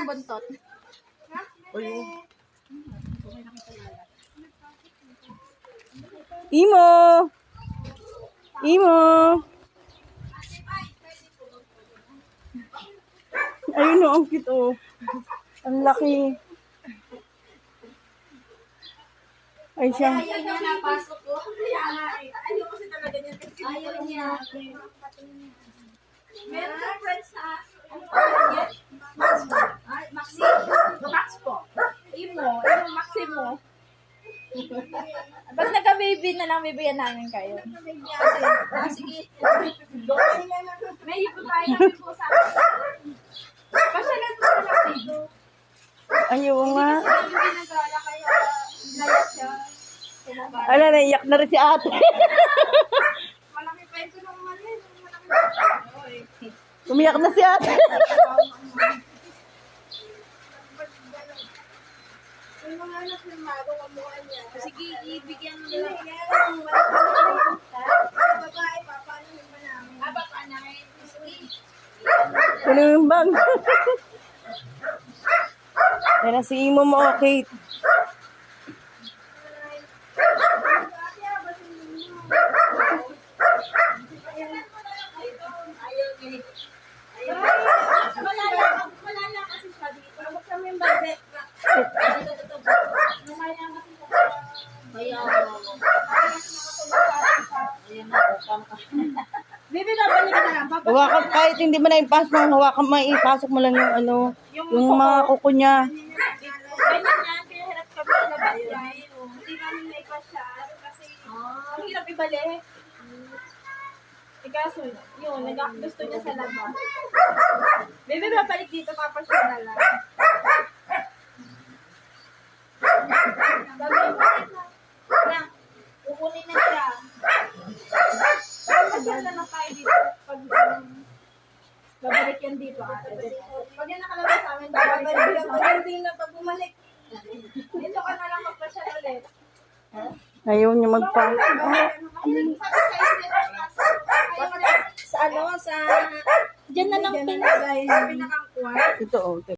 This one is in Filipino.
yung buntot. Ayun. Imo! Imo! Ayun o, ang cute oh. Ang laki. Ay siya. Ayaw niya napasok ko. Kaya nga eh. Ayaw kasi talaga niya. Ayaw niya. Meron ka friends na ano pa yan? Max po. Ay, Maxi. Max po. Imo. Imo, Maximo. Pag nagka-baby na lang, bibigyan namin kayo. Ah, sige. May ipo tayo namin po sa akin. Pasyalan mo na lang dito. Ayun nga. Hindi nag-aala kaya naya siya. Ala, naiyak na rin si ate. Malaki pa ito ng mali. Malaki pa ito. Umiyak na si ate. mga anak ng mago kamuha niya. Sige, ibigyan mo nila. Babae, papaanohin ba namin? Ah, papaanohin. Sige. Ano yung bag? Yan na si Imo mo, Kate. Malala, malala kasi siya dito. Huwag kami yung budget. Malala kasi siya. Kaya, Bibi, babalik na. Papa, Hawakan, kahit hindi mo na ipasok, hawakan mo, ipasok mo lang yung ano, yung mga kuko niya. Ganyan yan, pinahirap kami sa labas yan. Hindi namin naipasyal kasi ang hirap ibalik. Eh kaso, yun, gusto niya sa labas. Bebe, babalik dito, papasyal na lang. Babalik mo na. Na, kukunin na siya. Papasyal na lang tayo dito. Pag, um, babalik yan dito. ate. Pag yan nakalabas sa amin, babalik yan. Pag hindi na pag bumalik. Dito ka na lang magpasyal ulit. Ayaw niya magpa... Sa ano, sa... Diyan na lang pinakang kwarto. Ito, oh.